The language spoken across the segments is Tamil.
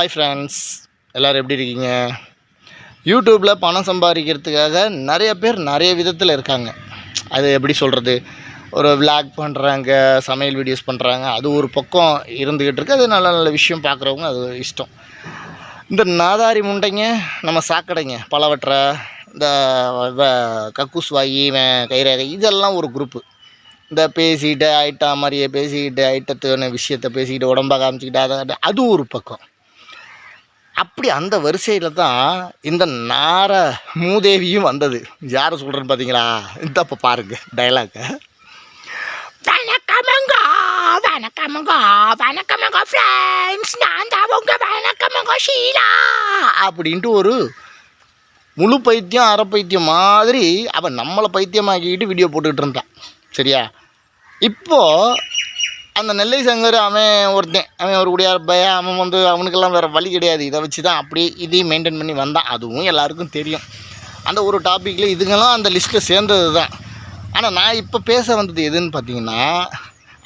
ஹாய் ஃப்ரெண்ட்ஸ் எல்லோரும் எப்படி இருக்கீங்க? யூடியூப்பில் பணம் சம்பாதிக்கிறதுக்காக நிறைய பேர் நிறைய விதத்தில் இருக்காங்க. அது எப்படி சொல்கிறது ஒரு விளாக் பண்ணுறாங்க சமையல் வீடியோஸ் பண்ணுறாங்க அது ஒரு பக்கம் இருந்துக்கிட்டு இருக்கு. அது நல்ல நல்ல விஷயம் பார்க்குறவங்க அது இஷ்டம். இந்த நாதாரி முண்டைங்க நம்ம சாக்கடைங்க பலவற்றை இந்த வ- கக்கூஸ் வாயி கைரேகை இதெல்லாம் ஒரு குரூப்பு இந்த பேசிக்கிட்டு ஐட்டா மாதிரியே பேசிக்கிட்டு ஐட்டத்தான விஷயத்த பேசிக்கிட்டு உடம்பாக காமிச்சிக்கிட்டு அதை- அது ஒரு பக்கம். அப்படி அந்த வரிசையில் தான் இந்த நார மூதேவியும் வந்தது. யாரை சொல்கிறேன்னு பார்த்தீங்களா இந்த அப்போ பாருங்க டைலாக வணக்கமுங்க வணக்கமுங்க வணக்கமுங்க ஃப்ரெண்ட்ஸ் நான் தான் உங்க வணக்கமுங்க ஷீலா. அப்படின்ட்டு ஒரு முழு பைத்தியம் அரை பைத்தியம் மாதிரி அவன் நம்மளை பைத்தியமாக்கிக்கிட்டு வீடியோ போட்டுக்கிட்டு இருந்தான். சரியா? இப்போது அந்த நெல்லை சங்கர் அவன் ஒருத்தன் அவன் ஒரு குடியார பையன் அவன் வந்து அவனுக்கெல்லாம் வேறு வழி கிடையாது. இதை வச்சு தான் அப்படியே இதையும் மெயின்டைன் பண்ணி வந்தான். அதுவும் எல்லாருக்கும் தெரியும். அந்த ஒரு டாப்பிக்கில் இதுங்கெல்லாம் அந்த லிஸ்ட்டில் சேர்ந்தது தான் ஆனால் நான் இப்போ பேச வந்தது எதுன்னு பார்த்தீங்கன்னா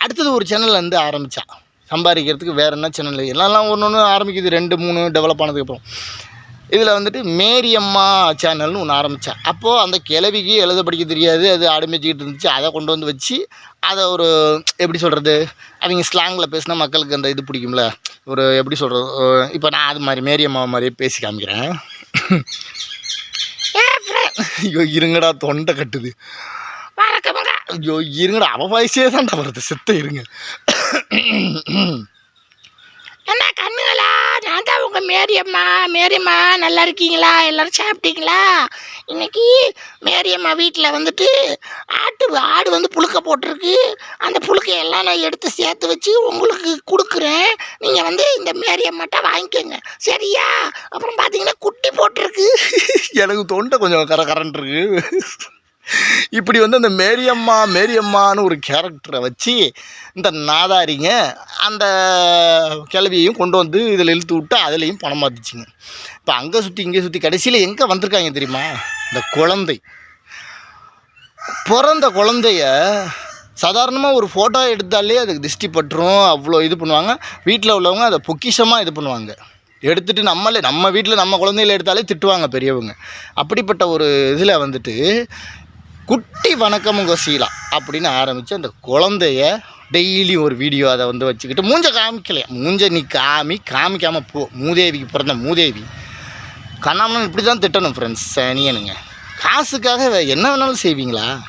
அடுத்தது ஒரு சேனல் வந்து ஆரம்பித்தான் சம்பாதிக்கிறதுக்கு வேறு என்ன சேனல் எல்லாம் ஒன்று ஒன்று ஆரம்பிக்குது. ரெண்டு மூணு டெவலப் ஆனதுக்கப்புறம். இதில் வந்துட்டு மேரியம்மா சேனல்னு ஒன்று ஆரம்பித்தேன் அப்போது அந்த கிழவிக்கு எழுத படிக்க தெரியாது அது ஆரம்பிச்சுக்கிட்டு இருந்துச்சு. அதை கொண்டு வந்து வச்சு அதை ஒரு எப்படி சொல்கிறது அவங்க ஸ்லாங்கில் பேசினா மக்களுக்கு அந்த இது பிடிக்கும்ல. ஒரு எப்படி சொல்கிறது இப்போ நான் அது மாதிரி மேரியம்மா மாதிரியே பேசி காமிக்கிறேன். ஐயோ இருங்கடா தொண்டை கட்டுது. ஐயோ இருங்கடா அவ வயசே தான்டா வருது. செத்த இருங்க என்ன கண்ணுங்களா நான் தான் உங்க மேரியம்மா மேரியம்மா நல்லா இருக்கீங்களா? எல்லாரும் சாப்பிட்டீங்களா? இன்னைக்கு மேரியம்மா வீட்டில் வந்துட்டு ஆட்டு ஆடு வந்து புழுக்க போட்டிருக்கு. அந்த புழுக்கையெல்லாம் நான் எடுத்து சேர்த்து வச்சு உங்களுக்கு கொடுக்குறேன். நீங்கள் வந்து இந்த மேரியம்மாட்ட வாங்கிக்கோங்க. சரியா? அப்புறம் பார்த்தீங்கன்னா குட்டி போட்டிருக்கு. எனக்கு தொண்டை கொஞ்சம் கர கரண்ட் இருக்கு. இப்படி வந்து அந்த மேரியம்மா மேரியம்மான்னு ஒரு கேரக்டரை வச்சு இந்த நாதாரிங்க அந்த கிளவியையும் கொண்டு வந்து இதில் இழுத்து விட்டு அதுலேயும் பணம் மாற்றிச்சிங்க இப்போ அங்கே சுற்றி இங்கே சுற்றி கடைசியில் எங்கே வந்திருக்காங்க தெரியுமா? இந்த குழந்தை. பிறந்த குழந்தைய சாதாரணமாக ஒரு ஃபோட்டோ எடுத்தாலே அதுக்கு திருஷ்டி பட்டுரும் அவ்வளோ இது பண்ணுவாங்க. வீட்டில் உள்ளவங்க அதை பொக்கிஷமாக இது பண்ணுவாங்க. எடுத்துட்டு நம்மளே நம்ம வீட்டில் நம்ம குழந்தையில எடுத்தாலே திட்டுவாங்க பெரியவங்க. அப்படிப்பட்ட ஒரு இதில் வந்துட்டு குட்டி வணக்கமுங்க சீலா அப்படின்னு ஆரம்பித்து அந்த குழந்தைய டெய்லி ஒரு வீடியோ அதை வந்து வச்சுக்கிட்டு மூஞ்ச காமிக்கலையா மூஞ்ச நீ காமி காமிக்காமல் போ. மூதேவிக்கு பிறந்த மூதேவி. கண்ணாமண்ணன் இப்படி தான் திட்டணும் ஃப்ரெண்ட்ஸ் சனியனுங்க. காசுக்காக வே- என்ன வேணாலும் செய்வீங்களா?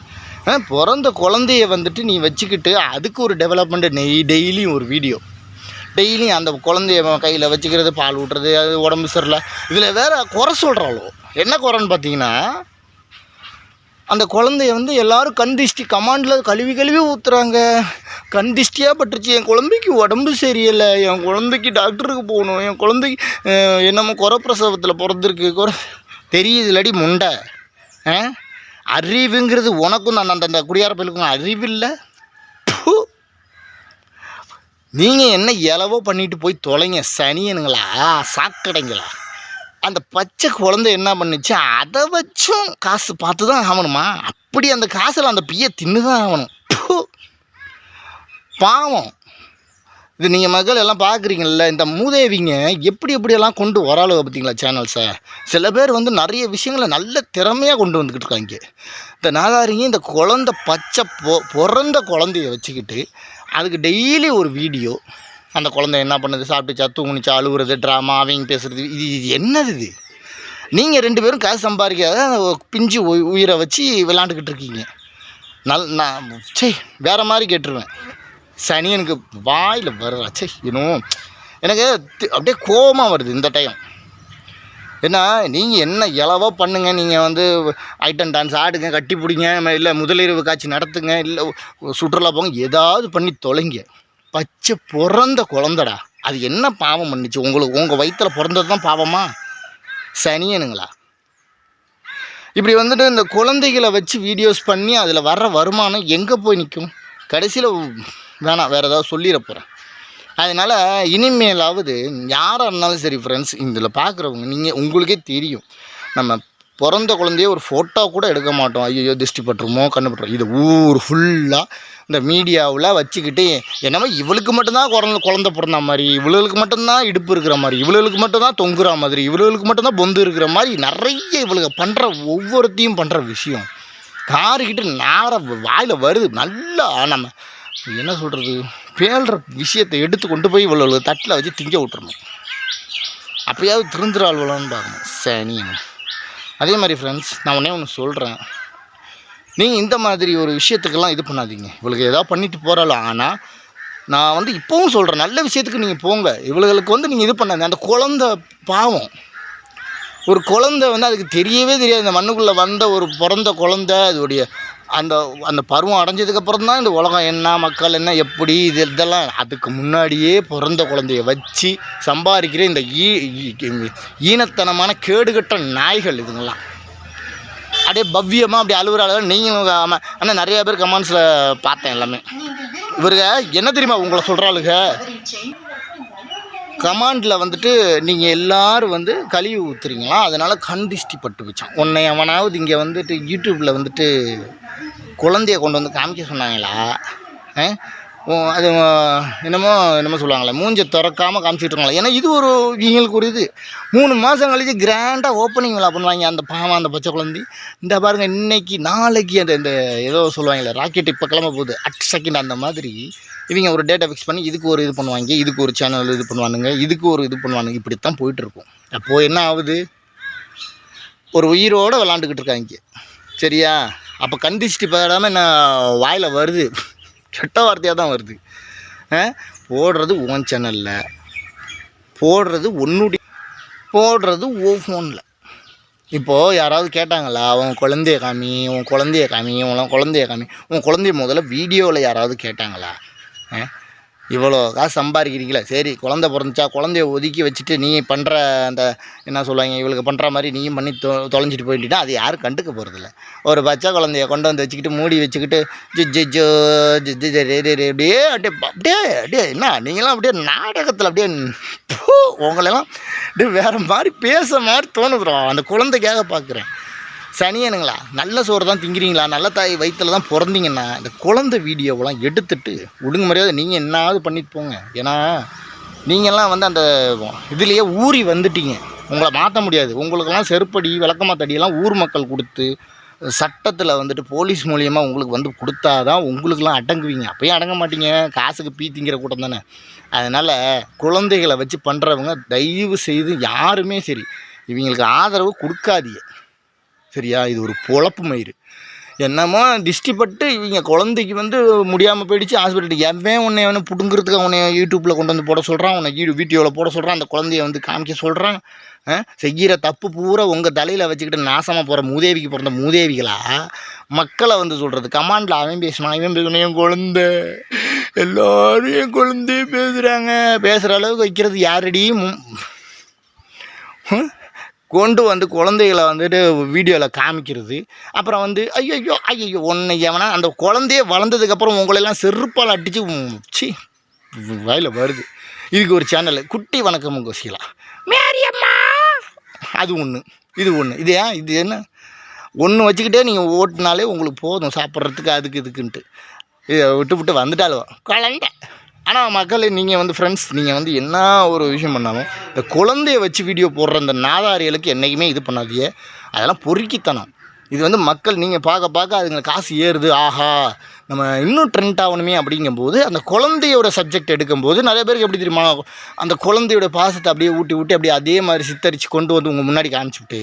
ஆ, பிறந்த குழந்தைய வந்துட்டு நீ வச்சுக்கிட்டு அதுக்கு ஒரு டெவலப்மெண்ட் நெய் டெய்லியும் ஒரு வீடியோ. டெய்லியும் அந்த குழந்தைய கையில் வச்சுக்கிறது பால் ஊட்டுறது அது உடம்பு சரியில்லை. இதில் வேறு குறை சொல்கிறாளோ என்ன குறைன்னு பார்த்தீங்கன்னா அந்த குழந்தைய வந்து எல்லோரும் கண் திஷ்டி கமாண்டில் கழுவி கழுவி ஊற்றுறாங்க கண் திஷ்டியாக பட்டுருச்சு. என் குழந்தைக்கு உடம்பு சரியில்லை. என் குழந்தைக்கு டாக்டருக்கு போகணும். என் குழந்தைக்கு என்னமோ குறை பிரசவத்தில் பிறந்திருக்கு குறை தெரியுதுலடி முண்டை. ஆ அறிவுங்கிறது உனக்கும் நான் அந்த அந்த குடியார பயிலுக்கும் அறிவு இல்லை. நீங்கள் என்ன இலவோ பண்ணிட்டு போய் தொலைங்க. சனியனுங்களா சாக்கடைங்களா? அந்த பச்சை குழந்தை என்ன பண்ணுச்சு? அதை வச்சும் காசு பார்த்து தான் ஆகணுமா? அப்படி அந்த காசில் அந்த பிய தின்னு தான் ஆகணும் பாவம். இது நீங்கள் மக்கள் எல்லாம் பார்க்குறீங்கள இந்த மூதேவிங்க எப்படி எப்படியெல்லாம் கொண்டு வராளோ பார்த்தீங்களா சேனல்ஸை சில பேர் வந்து நிறைய விஷயங்களை நல்ல திறமையாக கொண்டு வந்துக்கிட்டு இருக்காங்க. இந்த நாதாரிங்க இந்த குழந்த பச்சை பொ பிறந்த குழந்தைய வச்சுக்கிட்டு அதுக்கு டெய்லி ஒரு வீடியோ அந்த குழந்தை என்ன பண்ணுது? சாப்பிட்டுச்சா தூங்குனுச்சா அழுகுறது ட்ராமா அவங்க பேசுறது இது இது என்னது இது? நீங்கள் ரெண்டு பேரும் காசு சம்பாதிக்காத பிஞ்சு உயிரை வச்சு விளாண்டுக்கிட்டு இருக்கீங்க. நல் நான் சே வேறு மாதிரி கேட்டுருவேன். சனியனுக்கு வாயில் வர்றா சே இன்னும் எனக்கு அப்படியே கோபமாக வருது இந்த டைம் ஏன்னா நீங்கள் என்ன இலவோ பண்ணுங்க நீங்கள் வந்து ஐட்டம் டான்ஸ் ஆடுங்க கட்டி பிடிங்க இல்லை முதலிரவு காட்சி நடத்துங்க இல்லை சுற்றுலா போங்க ஏதாவது பண்ணி தொலைங்க. பச்சை பிறந்த குழந்தடா. அது என்ன பாவம் பண்ணுச்சு? உங்களுக்கு உங்கள் வயிற்றில் பிறந்தது தான் பாவமா? சனியனுங்களா? இப்படி வந்துட்டு இந்த குழந்தைகளை வச்சு வீடியோஸ் பண்ணி அதில் வர்ற வருமானம் எங்கே போய் நிற்கும் கடைசியில் வேணாம் வேறு ஏதாவது சொல்லிட போகிறேன் அதனால் இனிமேலாவது யாராக இருந்தாலும் சரி ஃப்ரெண்ட்ஸ் இதில் பார்க்குறவங்க நீங்கள் உங்களுக்கே தெரியும். நம்ம பிறந்த குழந்தைய ஒரு ஃபோட்டோ கூட எடுக்க மாட்டோம். ஐயோ திருஷ்டி பட்டுருமோ கண்ணு இது ஊர் ஃபுல்லாக இந்த மீடியாவில் வச்சுக்கிட்டு என்னமோ இவளுக்கு மட்டும்தான் குழந்த குழந்த பிறந்த மாதிரி இவளுக்கு மட்டும்தான் இடுப்பு இருக்கிற மாதிரி இவளுக்கு மட்டும்தான் தொங்குற மாதிரி இவளுக்கு மட்டும்தான் பொந்து இருக்கிற மாதிரி நிறைய இவளுக்கு பண்ணுற ஒவ்வொருத்தையும் பண்ணுற விஷயம். காருக்கிட்ட நேர வாயில் வருது. நல்லா நம்ம என்ன சொல்கிறது பேழ்கிற விஷயத்தை எடுத்து கொண்டு போய் இவ்வளோ தட்டில் வச்சு திங்க விட்டுறணும். அப்பயாவது திருந்துறாள்வலான்னு பார்க்கணும். சனின்னு அதே மாதிரி ஃப்ரெண்ட்ஸ் நான் உடனே ஒன்று சொல்கிறேன் நீங்கள் இந்த மாதிரி ஒரு விஷயத்துக்கெல்லாம் இது பண்ணாதீங்க. இவளுக்கு ஏதாவது பண்ணிட்டு போகிறாளோ ஆனால் நான் வந்து இப்போவும் சொல்கிறேன் நல்ல விஷயத்துக்கு நீங்கள் போங்க. இவளுகளுக்கு வந்து நீங்கள் இது பண்ணாதீங்க. அந்த குழந்த பாவம். ஒரு குழந்தை வந்து அதுக்கு தெரியவே தெரியாது. இந்த மண்ணுக்குள்ளே வந்த ஒரு பிறந்த குழந்த அதோடைய அந்த அந்த பருவம் அடைஞ்சதுக்கப்புறம் தான் இந்த உலகம் என்ன மக்கள் என்ன எப்படி இது இதெல்லாம். அதுக்கு முன்னாடியே பிறந்த குழந்தைய வச்சு சம்பாதிக்கிற இந்த ஈ ஈ- ஈனத்தனமான கேடுகட்ட நாய்கள் இதுங்கெல்லாம். அப்படியே பவ்யமாக அழுவுற அழுவ நீங்களும் ஆமாம் ஆனால் நிறைய பேர் கமெண்ட்ஸில் பார்த்தேன் எல்லாமே. இவருங்க என்ன தெரியுமா உங்களை சொல்கிறாளுங்க கமாண்டில் வந்துட்டு நீங்கள் எல்லாரும் வந்து கழுவி ஊற்றுறீங்களா அதனால் கண் திஷ்டி பட்டு வச்சான் உன்னை அவனாவது இங்கே வந்துட்டு யூடியூப்பில் வந்துட்டு குழந்தைய கொண்டு வந்து காமிக்க சொன்னாங்களா? ஆ? அது என்னமோ என்னமோ சொல்லுவாங்களே மூஞ்சி திறக்காமல் காமிச்சிகிட்டுருக்காங்களே ஏன்னா இது ஒரு இவங்களுக்கு ஒரு இது மூணு மாதம் கழிச்சு கிராண்டாக ஓப்பனிங் விழா பண்ணுவாங்க. அந்த பாவம் அந்த பச்சை குழந்தை. இந்த பாருங்க இன்னைக்கு நாளைக்கு அந்த இந்த ஏதோ சொல்லுவாங்களே ராக்கெட் இப்போ கிளம்ப போகுது. அட் செகண்ட் அந்த மாதிரி இவங்க ஒரு டேட்டா ஃபிக்ஸ் பண்ணி இதுக்கு ஒரு இது பண்ணுவாங்க. இதுக்கு ஒரு சேனல் இது பண்ணுவானுங்க. இதுக்கு ஒரு இது பண்ணுவானுங்க. இப்படி தான் போயிட்டுருக்கும். அப்போது என்ன ஆகுது? ஒரு உயிரோடு விளாண்டுக்கிட்டு இருக்காங்க. சரியா? அப்போ கண்டிச்சுட்டு படாமல் என்ன வாயில் வருது. கெட்ட வார்த்தையாக தான் வருது. ஆ? போடுறது உன் சேனலில் போடுறது உன்னுடைய போடுறது ஓ ஃபோனில் இப்போது யாராவது கேட்டாங்களா உன் குழந்தைய காமி உன் குழந்தைய காமி உன் குழந்தைய காமி. உன் குழந்தைய முதல்ல வீடியோவில் யாராவது கேட்டாங்களா? ஆ? இவ்வளோ காசு சம்பாதிக்கிறீங்களே? சரி குழந்த பிறந்துச்சா? குழந்தைய ஒதுக்கி வச்சுட்டு நீ பண்ணுற அந்த என்ன சொல்லுவாங்க இவளுக்கு பண்ணுற மாதிரி நீயும் பண்ணி தொ தொலைஞ்சிட்டு போயிட்டீங்கன்னா அது யாரும் கண்டுக்க போகிறதில்ல ஒரு பச்சை குழந்தைய கொண்டு வந்து வச்சுக்கிட்டு மூடி வச்சுக்கிட்டு ஜிஜோ ஜிஜி ரே ரே ரே அப்படியே அப்படியே அப்படியே அப்படியே என்ன? நீங்களாம் அப்படியே நாடகத்தில் அப்படியே பூ, உங்களெல்லாம் அப்படியே வேறு மாதிரி பேச மாதிரி தோணுதுறோம் அந்த குழந்தைக்காக பார்க்குறேன் சனியனுங்களா நல்ல சோறு தான் திங்கிறீங்களா? நல்ல தாய் வயிற்றில் தான் பிறந்தீங்கன்னா இந்த குழந்தை வீடியோவெல்லாம் எடுத்துட்டு ஒழுங்கு மரியாதை நீங்கள் என்னாவது பண்ணிட்டு போங்க. ஏன்னா நீங்கள்லாம் வந்து அந்த இதுலேயே ஊறி வந்துட்டீங்க. உங்களை மாற்ற முடியாது. உங்களுக்கெல்லாம் செருப்படி விளக்கமாத்தடியெல்லாம் ஊர் மக்கள் கொடுத்து சட்டத்தில் வந்துட்டு போலீஸ் மூலியமாக உங்களுக்கு வந்து கொடுத்தா தான் உங்களுக்கெல்லாம் அடங்குவீங்க. அப்பயும் அடங்க மாட்டீங்க. காசுக்கு பீ திங்கிற கூட்டம் தானே. அதனால் குழந்தைகளை வச்சு பண்ணுறவங்க தயவு செய்து யாருமே சரி இவங்களுக்கு ஆதரவு கொடுக்காதீங்க. சரியா? இது ஒரு பொழப்பு மயிறு. என்னமோ திஷ்டிப்பட்டு இவங்க குழந்தைக்கு வந்து முடியாமல் போயிடுச்சு ஹாஸ்பிட்டல் எவன் உன்னை அவனை பிடுங்கிறதுக்கு அவனை யூடியூப்பில் கொண்டு வந்து போட சொல்கிறான் உன்னை வீடியோ வீடியோவில் போட சொல்கிறான் அந்த குழந்தைய வந்து காமிக்க சொல்கிறான் செய்கிற தப்பு பூரா உங்கள் தலையில் வச்சுக்கிட்டு நாசமாக போகிற மூதேவிக்கு பிறந்த மூதேவிகளா? மக்களை வந்து சொல்கிறது கமாண்டில் அவன் பேசினான் இவன் பேசணும் என் குழந்தை. எல்லாரும் என் பேசுகிறாங்க பேசுகிற அளவுக்கு வைக்கிறது யாரடியும் கொண்டு வந்து குழந்தைகளை வந்துட்டு வீடியோவில் காமிக்கிறது. அப்புறம் வந்து ஐயோ ஐயோ ஒன்று எவனா அந்த குழந்தைய வளர்ந்ததுக்கப்புறம் உங்களெல்லாம் செருப்பால் அடித்து சி வாயில் வருது. இதுக்கு ஒரு சேனல் குட்டி வணக்கம் கோசிகளா. மேரியம்மா! அது ஒன்று இது ஒன்று இது ஏன் இது என்ன? ஒன்று வச்சுக்கிட்டே நீங்கள் ஓட்டினாலே உங்களுக்கு போதும் சாப்பிட்றதுக்கு அதுக்கு இதுக்குன்ட்டு. இதை விட்டு விட்டு வந்துட்டாலும் குழந்தை. ஆனால் மக்களே நீங்கள் வந்து ஃப்ரெண்ட்ஸ் நீங்கள் வந்து என்ன ஒரு விஷயம் பண்ணாலும் இந்த குழந்தைய வச்சு வீடியோ போடுற இந்த நாதாரிகளுக்கு என்றைக்குமே இது பண்ணாதீங்க. அதெல்லாம் பொறுக்கித்தனம். இது வந்து மக்கள் நீங்கள் பார்க்க பார்க்க அதுங்க காசு ஏறுது. ஆஹா நம்ம இன்னும் ட்ரெண்ட் ஆகணுமே அப்படிங்கும்போது அந்த குழந்தையோட சப்ஜெக்ட் எடுக்கும்போது நிறைய பேருக்கு எப்படி தெரியுமா அந்த குழந்தையோட பாசத்தை அப்படியே ஊட்டி ஊட்டி அப்படியே அதே மாதிரி சித்தரித்து கொண்டு வந்து உங்கள் முன்னாடி காமிச்சுட்டு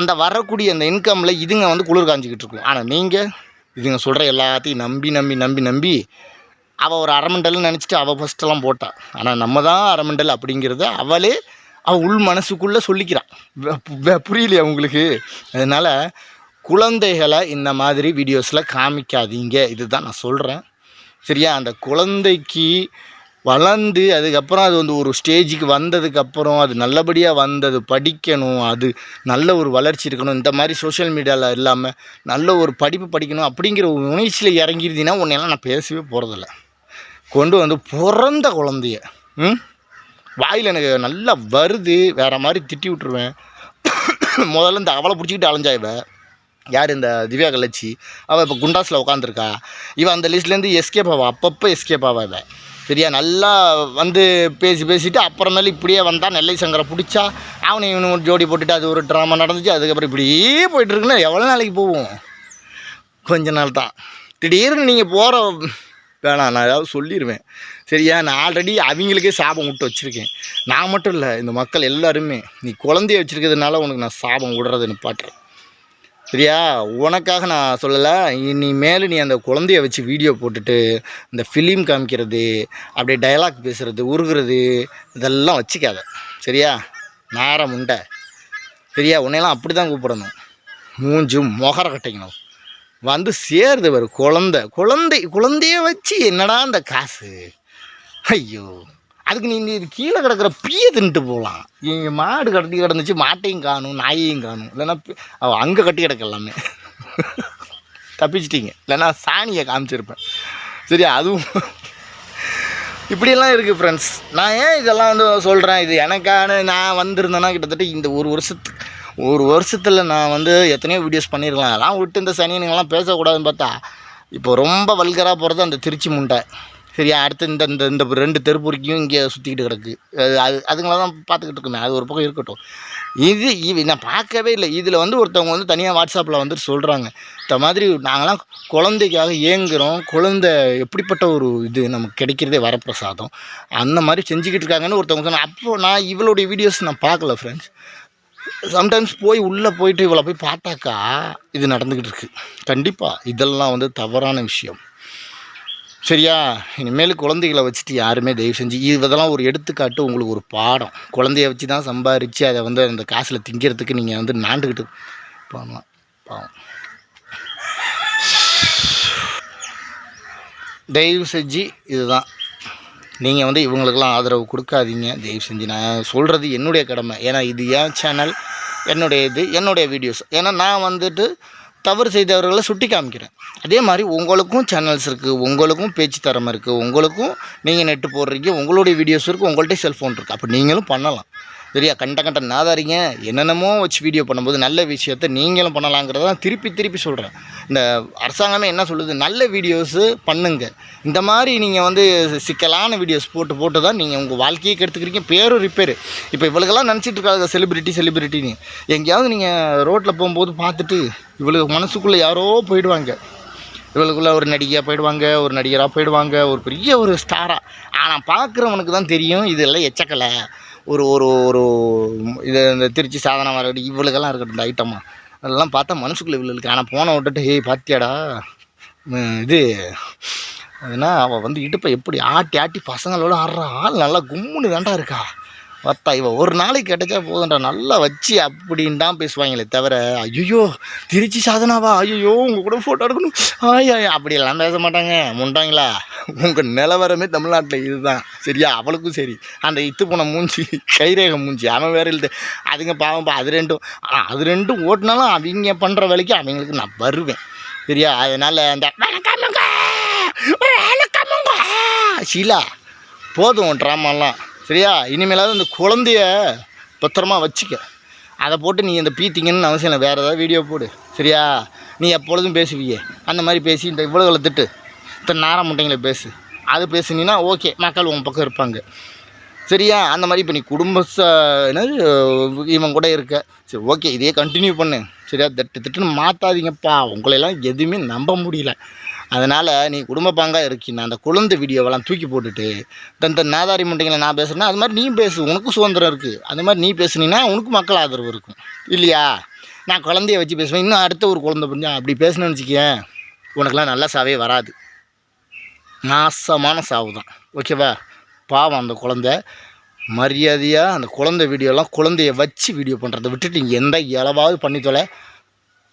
அந்த வரக்கூடிய அந்த இன்கமில் இதுங்க வந்து குளிர் காஞ்சிக்கிட்டு இருக்கும். ஆனால் நீங்கள் இதுங்க சொல்கிற எல்லாத்தையும் நம்பி நம்பி நம்பி நம்பி அவள் ஒரு அரமண்டல்னு நினச்சிட்டு அவள் ஃபஸ்ட்டெல்லாம் போட்டா. ஆனால் நம்ம தான் அரமண்டல் அப்படிங்கிறத அவளே அவள் உள் மனசுக்குள்ளே சொல்லிக்கிறான் புரியலையா உங்களுக்கு? அதனால் குழந்தைகளை இந்த மாதிரி வீடியோஸில் காமிக்காதீங்க. இதுதான் நான் சொல்கிறேன் சரியா? அந்த குழந்தைக்கு வளர்ந்து அதுக்கப்புறம் அது வந்து ஒரு ஸ்டேஜுக்கு வந்ததுக்கப்புறம் அது நல்லபடியாக வந்தது படிக்கணும் அது நல்ல ஒரு வளர்ச்சி இருக்கணும் இந்த மாதிரி சோஷியல் மீடியாவில் இல்லாமல் நல்ல ஒரு படிப்பு படிக்கணும் அப்படிங்கிற ஒரு உணர்ச்சியில் இறங்கிருந்தீங்கன்னா உன்னையெல்லாம் நான் பேசவே போகிறதில்ல கொண்டு வந்து பிறந்த குழந்தைய ம்? வாயில் எனக்கு நல்லா வருது வேறு மாதிரி திட்டி விட்ருவேன் முதல்ல இந்த அவளை பிடிச்சிக்கிட்டு அலைஞ்சா இவ. யார் இந்த திவ்யா கலச்சி அவள் இப்போ குண்டாஸில் உட்காந்துருக்கா இவன் அந்த லிஸ்ட்லேருந்து எஸ்கேப் ஆவா? அப்பப்போ எஸ்கேப் ஆவா இவன் சரியா? நல்லா வந்து பேசி பேசிட்டு அப்புறமேல இப்படியே வந்தால் நெல்லை சங்கரை பிடிச்சா அவனை இவனு ஒரு ஜோடி போட்டுட்டு அது ஒரு ட்ராமா நடந்துச்சு அதுக்கப்புறம் இப்படியே போயிட்டுருக்குன்னா எவ்வளோ நாளைக்கு போவோம் கொஞ்ச நாள் தான். திடீர்னு நீங்கள் போகிற வேணாம் நான் ஏதாவது சொல்லிடுவேன் சரியா நான் ஆல்ரெடி அவங்களுக்கே சாபம் விட்டு வச்சுருக்கேன். நான் மட்டும் இல்லை இந்த மக்கள் எல்லாருமே நீ குழந்தைய வச்சுருக்கிறதுனால உனக்கு நான் சாபம் விடுறதை நிப்பாட்டுறேன் சரியா? உனக்காக நான் சொல்லலை இனிமேல் நீ அந்த குழந்தைய வச்சு வீடியோ போட்டுட்டு இந்த ஃபிலிம் காமிக்கிறது அப்படியே டயலாக் பேசுகிறது உருகிறது இதெல்லாம் வச்சுக்காத. சரியா? நாரம் உண்டை சரியா? உன்னையெல்லாம் அப்படி தான் கூப்பிடணும். மூஞ்சும் மொகர கட்டிக்கணும். வந்து சேருது ஒரு குழந்தை குழந்தை குழந்தைய வச்சு என்னடா அந்த காசு? ஐயோ அதுக்கு நீ இது கீழே கிடக்கிற பீயை தின்ட்டு போகலாம். இங்கே மாடு கட்டி கிடந்துச்சு மாட்டையும் காணும் நாயையும் காணும். இல்லைன்னா அங்கே கட்டி கிடக்கலாமே எல்லாமே. தப்பிச்சிட்டிங்க. இல்லைன்னா சாணியை காமிச்சிருப்பேன். சரி அதுவும் இப்படியெல்லாம் இருக்குது ஃப்ரெண்ட்ஸ் நான் ஏன் இதெல்லாம் வந்து சொல்கிறேன் இது எனக்கான நான் வந்திருந்தேன்னா கிட்டத்தட்ட இந்த ஒரு வருஷத்துக்கு ஒரு வருஷத்தில் நான் வந்து எத்தனையோ வீடியோஸ் பண்ணியிருக்கலாம் அதெல்லாம் விட்டு இந்த சனியனுங்கெல்லாம் பேசக்கூடாதுன்னு பார்த்தா இப்போ ரொம்ப வல்கராக போகிறது அந்த திருச்சி முண்டை. சரியா? அடுத்து இந்த இந்த இந்த ரெண்டு தெருப்பொறிக்கும் இங்கே சுற்றிக்கிட்டு கிடக்கு. அது அது அதுங்கள தான் பார்த்துக்கிட்டு இருக்குமே. அது ஒரு பக்கம் இருக்கட்டும். இது இது நான் பார்க்கவே இல்லை. இதில் வந்து ஒருத்தவங்க வந்து தனியாக வாட்ஸ்அப்பில் வந்துட்டு சொல்கிறாங்க இந்த மாதிரி நாங்களாம் குழந்தைக்காக ஏங்குகிறோம் குழந்தை எப்படிப்பட்ட ஒரு இது நமக்கு கிடைக்கிறதே வரப்பிரசாதம். அந்த மாதிரி செஞ்சுக்கிட்டு இருக்காங்கன்னு ஒருத்தவங்க சொன்னாங்க. அப்போ நான் இவளுடைய வீடியோஸ் நான் பார்க்கல ஃப்ரெண்ட்ஸ் சம்டைம்ஸ் போய் உள்ளே போயிட்டு இவளை போய் பார்த்தாக்கா இது நடந்துக்கிட்டு இருக்குது கண்டிப்பாக இதெல்லாம் வந்து தவறான விஷயம். சரியா? இனிமேல் குழந்தைகளை வச்சுட்டு யாருமே தயவு செஞ்சு இதெல்லாம் ஒரு எடுத்துக்காட்டு உங்களுக்கு ஒரு பாடம். குழந்தைய வச்சு தான் சம்பாரித்து அதை வந்து அந்த காசில் திங்கிறதுக்கு நீங்கள் வந்து நாண்டுக்கிட்டு பண்ணலாம் பாவம். தயவு செஞ்சு இதுதான். நீங்கள் வந்து இவங்களுக்கெல்லாம் ஆதரவு கொடுக்காதீங்க. தயவு செஞ்சு நான் சொல்கிறது என்னுடைய கடமை. ஏன்னா இது என் சேனல் என்னுடைய இது என்னுடைய வீடியோஸ் ஏன்னா நான் வந்துட்டு தவறு செய்தவர்களை சுட்டி காமிக்கிறேன். அதே மாதிரி உங்களுக்கும் சேனல்ஸ் இருக்குது உங்களுக்கும் பேச்சு திறமை இருக்குது உங்களுக்கும் நீங்கள் நெட்டு போடுறீங்க உங்களுடைய வீடியோஸ் இருக்குது உங்கள்கிட்ட செல்ஃபோன் இருக்குது அப்போ நீங்களும் பண்ணலாம். சரியா கண்ட கண்ட நாதாரிங்க. என்னென்னமோ வச்சு வீடியோ பண்ணும்போது நல்ல விஷயத்த நீங்களும் பண்ணலாங்கிறத தான் திருப்பி திருப்பி சொல்கிறேன் இந்த அரசாங்கமே என்ன சொல்லுது? நல்ல வீடியோஸு பண்ணுங்க. இந்த மாதிரி நீங்கள் வந்து சிக்கலான வீடியோஸ் போட்டு போட்டு தான் நீங்கள் உங்கள் வாழ்க்கையை கெடுத்துக்கிறீங்க. பேரும் ரிப்பேர் இப்போ இவளுக்கெல்லாம் நினச்சிட்டு இருக்காங்க செலிபிரிட்டி செலிபிரிட்டின்னு எங்கேயாவது நீங்கள் ரோட்டில் போகும்போது பார்த்துட்டு இவளுக்கு மனசுக்குள்ளே யாரோ போயிடுவாங்க. இவளுக்குள்ளே ஒரு நடிகையாக போயிடுவாங்க ஒரு நடிகராக போயிடுவாங்க ஒரு பெரிய ஒரு ஸ்டாராக ஆனால் பார்க்குறவனுக்கு தான் தெரியும் இதெல்லாம் எச்சக்கலை. ஒரு ஒரு ஒரு இது இந்த திருச்சி சாதனை வர இவளுக்கெல்லாம் இருக்கட்டும் இந்த ஐட்டமாக அதெல்லாம் பார்த்தா மனசுக்குள்ளே இவளுக்கு ஆனால் போன விட்டுட்டு ஹே பாத்தியாடா. இது அதுனா அவள் வந்து இடுப்பை எப்படி ஆட்டி ஆட்டி பசங்களோட ஆடுறா ஆள் நல்லா கும்முன்னு தாண்டா இருக்கா. வத்தா இவ ஒரு நாளைக்கு கிடைச்சா போதும்டா. நல்லா வச்சு அப்படின்னு தான் பேசுவாங்களே தவிர ஐயோ திருச்சி சாதனாவா? ஐயோ உங்கள் கூட ஃபோட்டோ எடுக்கணும். ஆயா அப்படியெல்லாம் பேச மாட்டாங்க. முண்டாங்களா உங்கள் நிலவரமே தமிழ்நாட்டில் இதுதான். சரியா? அவளுக்கும் சரி. அந்த இத்து போன மூஞ்சி கைரேகம் மூஞ்சி அவன் வேற இல்லை. அதுங்க பாவம் அது ரெண்டும் ஆனால் அது ரெண்டும் ஓட்டினாலும் அவங்க பண்ணுற வேலைக்கு அவங்களுக்கு நான் வருவேன். சரியா? அதனால் அந்த ஷீலா போதும் ட்ராமாலாம் சரியா? இனிமேலாவது இந்த குழந்தைய பத்திரமா வச்சுக்க. அதை போட்டு நீ இந்த பீத்திங்கன்னு அவசியம் இல்லை. வேறு ஏதாவது வீடியோ போடு. சரியா? நீ எப்பொழுதும் பேசுவியே. அந்த மாதிரி பேசி இந்த இவ்வளோகளை திட்டு. இத்தனை நேரம் முட்டைங்களை பேசு. அது பேசுனீங்கன்னா ஓகே மக்கள் உன் பக்கம் இருப்பாங்க. சரியா? அந்த மாதிரி இப்போ நீ குடும்ப என்னது இவன் கூட இருக்க. சரி ஓகே இதையே கண்டினியூ பண்ணு. சரியா? திட்டு திட்டுன்னு மாற்றாதீங்கப்பா உங்களையெல்லாம் எதுவுமே நம்ப முடியல. அதனால் நீ குடும்ப பங்காக இருக்கீங்க அந்த குழந்தை வீடியோவெல்லாம் தூக்கி போட்டுட்டு இந்த நாதாரி முட்டைங்களை நான் பேசுகிறேன்னா அது மாதிரி நீ பேசு உனக்கும் சுதந்திரம் இருக்குது அந்த மாதிரி நீ பேசுனீங்கன்னா உனக்கு மக்கள் ஆதரவு இருக்கும். இல்லையா? நான் குழந்தைய வச்சு பேசுவேன். இன்னும் அடுத்த ஒரு குழந்தை புரிஞ்சா அப்படி பேசணும்னு வச்சுக்கேன் உனக்கெல்லாம் நல்ல சாவே வராது. நாசமான சாவு தான். ஓகேவா பாவம் அந்த குழந்தை. மரியாதையாக அந்த குழந்தை வீடியோலாம் குழந்தைய வச்சு வீடியோ பண்ணுறதை விட்டுட்டு நீங்கள் எந்த இளவாவது பண்ணி தொலை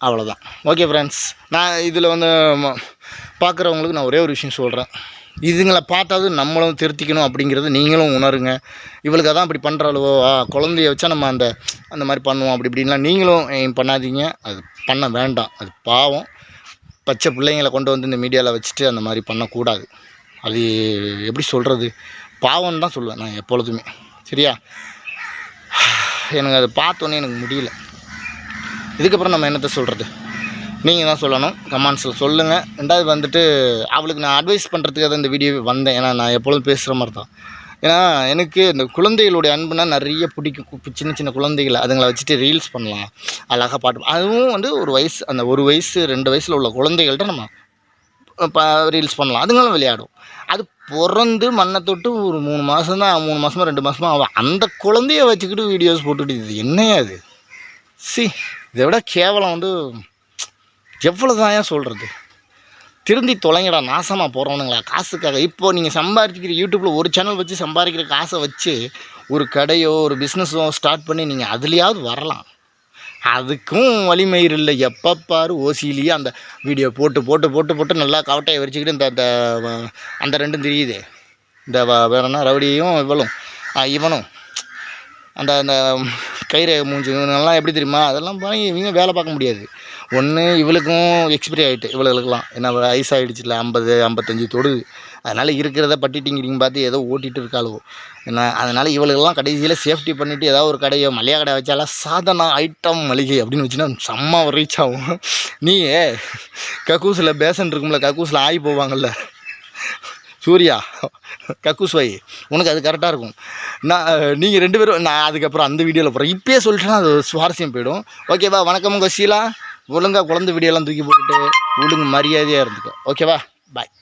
அவ்வளோதான் ஓகே ஃப்ரெண்ட்ஸ் நான் இதில் வந்து பார்க்குறவங்களுக்கு நான் ஒரே ஒரு விஷயம் சொல்கிறேன் இதுங்களை பார்த்தாவது நம்மளும் திருத்திக்கணும் அப்படிங்கிறது நீங்களும் உணருங்க. இவளுக்கு அதான் அப்படி பண்ணுறாளவோ குழந்தைய வச்சா நம்ம அந்த அந்த மாதிரி பண்ணுவோம் அப்படி இப்படின்லாம் நீங்களும் பண்ணாதீங்க. அது பண்ண வேண்டாம். அது பாவம். பச்சை பிள்ளைங்களை கொண்டு வந்து இந்த மீடியாவில் வச்சுட்டு அந்த மாதிரி பண்ணக்கூடாது. அது எப்படி சொல்கிறது பாவம்னு தான் சொல்லுவேன் நான் எப்பொழுதுமே. சரியா? எனக்கு அதை பார்த்தோன்னே எனக்கு முடியல. இதுக்கப்புறம் நம்ம என்னத்தை சொல்கிறது நீங்கள் தான் சொல்லணும் கமெண்ட்ஸில் சொல்லுங்கள் ரெண்டாவது வந்துட்டு அவளுக்கு நான் அட்வைஸ் பண்ணுறதுக்காக தான் இந்த வீடியோ வந்தேன். ஏன்னா நான் எப்பொழுதும் பேசுகிற மாதிரி தான் ஏன்னா எனக்கு இந்த குழந்தைகளுடைய அன்புனா நிறைய பிடிக்கும். சின்ன சின்ன குழந்தைகளை அதுங்களை வச்சுட்டு ரீல்ஸ் பண்ணலாம். அழகாக பாட்டு அதுவும் வந்து ஒரு வயசு அந்த ஒரு வயசு ரெண்டு வயசில் உள்ள குழந்தைகள்கிட்ட நம்ம இப்போ ரீல்ஸ் பண்ணலாம். அதுங்களும் விளையாடும். அது பிறந்து மண்ணை தொட்டு ஒரு மூணு மாதம் தான் மூணு மாதமா ரெண்டு மாதமாக அவன் அந்த குழந்தைய வச்சுக்கிட்டு வீடியோஸ் போட்டுக்கிட்டு இது என்னையா அது சி இதை விட கேவலம் வந்து எவ்வளோ தான் ஏன் சொல்கிறது திருந்தி தொலைங்கடா நாசமாக போகிறவனுங்களா காசுக்காக. இப்போ நீங்கள் சம்பாதிக்கிற யூடியூப்பில் ஒரு சேனல் வச்சு சம்பாதிக்கிற காசை வச்சு ஒரு கடையோ ஒரு பிஸ்னஸோ ஸ்டார்ட் பண்ணி நீங்கள் அதுலேயாவது வரலாம். அதுக்கும் வலிமயிர் இல்லை. எப்போ பாரு ஓசியிலேயே அந்த வீடியோ போட்டு போட்டு போட்டு போட்டு நல்லா கவட்டையை வரிச்சிக்கிட்டு இந்த அந்த ரெண்டும் தெரியுது. இந்த வ- ரவுடியும் இவளும். இவனும். அந்த அந்த கயிறு மூஞ்சி இவனுங்கெல்லாம் எப்படி தெரியுமா? அதெல்லாம் போய் இவங்க வேலை பார்க்க முடியாது. ஒன்று இவளுக்கும் எக்ஸ்பிரி ஆகிட்டு இவளுக்கெல்லாம் என்ன ஐஸ் ஆகிடுச்சுல ஐம்பது ஐம்பத்தஞ்சு தொடுது. அதனால் இருக்கிறத பட்டிட்டிங்கிறீங்க பார்த்து ஏதோ ஓட்டிகிட்டு இருக்காளுவோ. என்ன அதனால் இவளுக்கெல்லாம் கடைசியில் சேஃப்டி பண்ணிவிட்டு ஏதாவது ஒரு கடையோ மளிகை கடை வச்சாலாம் சாதனா ஐட்டம் மளிகை அப்படின்னு வச்சுன்னா செம்ம ரீச் ஆகும். நீ கக்கூஸில் பேசன் இருக்கும்ல கக்கூஸில் ஆகி போவாங்கள்ல சூர்யா கக்கூஸ் வை உனக்கு அது கரெக்டாக இருக்கும். நான் நீங்கள் ரெண்டு பேரும் நான் அதுக்கப்புறம் அந்த வீடியோவில் போகிறேன் இப்போயே சொல்லிட்டேன்னா அது சுவாரஸ்யம் போயிடும். ஓகேவா வணக்கம் உங்கள் ஷீலா. ஒழுங்கா குழந்தை வீடியோலாம் தூக்கி போட்டுட்டு ஒழுங்கு மரியாதையாக இருந்துக்கோ. ஓகேவா பாய்